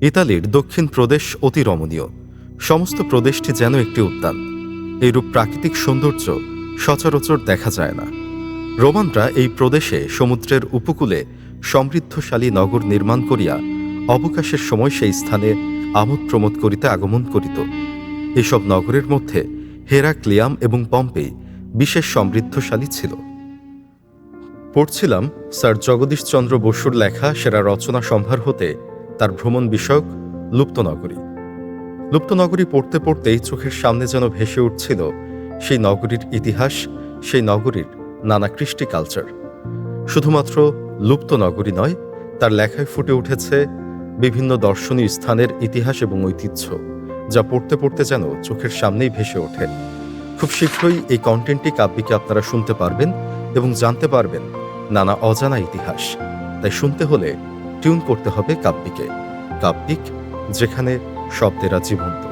ইতালির দক্ষিণ প্রদেশ অতি রমণীয়। সমস্ত প্রদেশটি যেন একটি উদ্যান। এইরূপ প্রাকৃতিক সৌন্দর্য সচরাচর দেখা যায় না। রোমানরা এই প্রদেশে সমুদ্রের উপকূলে সমৃদ্ধশালী নগর নির্মাণ করিয়া অবকাশের সময় সেই স্থানে আমোদ প্রমোদ করিতে আগমন করিত। এসব নগরের মধ্যে হেরাক্লিয়াম এবং পম্পেই বিশেষ সমৃদ্ধশালী ছিল। পড়ছিলাম স্যার জগদীশচন্দ্র বসুর লেখা সেরা রচনা সম্ভার হতে তার ভ্রমণ বিষয়ক লুপ্তনগরী। লুপ্তনগরী পড়তে পড়তেই চোখের সামনে যেন ভেসে উঠছিল সেই নগরীর ইতিহাস, সেই নগরীর নানা কৃষ্টি কালচার শুধুমাত্র লুপ্ত নগরী নয়, তার লেখায় ফুটে উঠেছে বিভিন্ন দর্শনীয় স্থানের ইতিহাস এবং ঐতিহ্য, যা পড়তে পড়তে যেন চোখের সামনেই ভেসে ওঠে। খুব শীঘ্রই এই কন্টেন্টটি কাব্যিকে আপনারা শুনতে পারবেন এবং জানতে পারবেন নানা অজানা ইতিহাস। তাই শুনতে হলে টিউন করতে হবে কাব্যিকে। কাব্যিক যেখানে শব্দেরা জীবন্ত।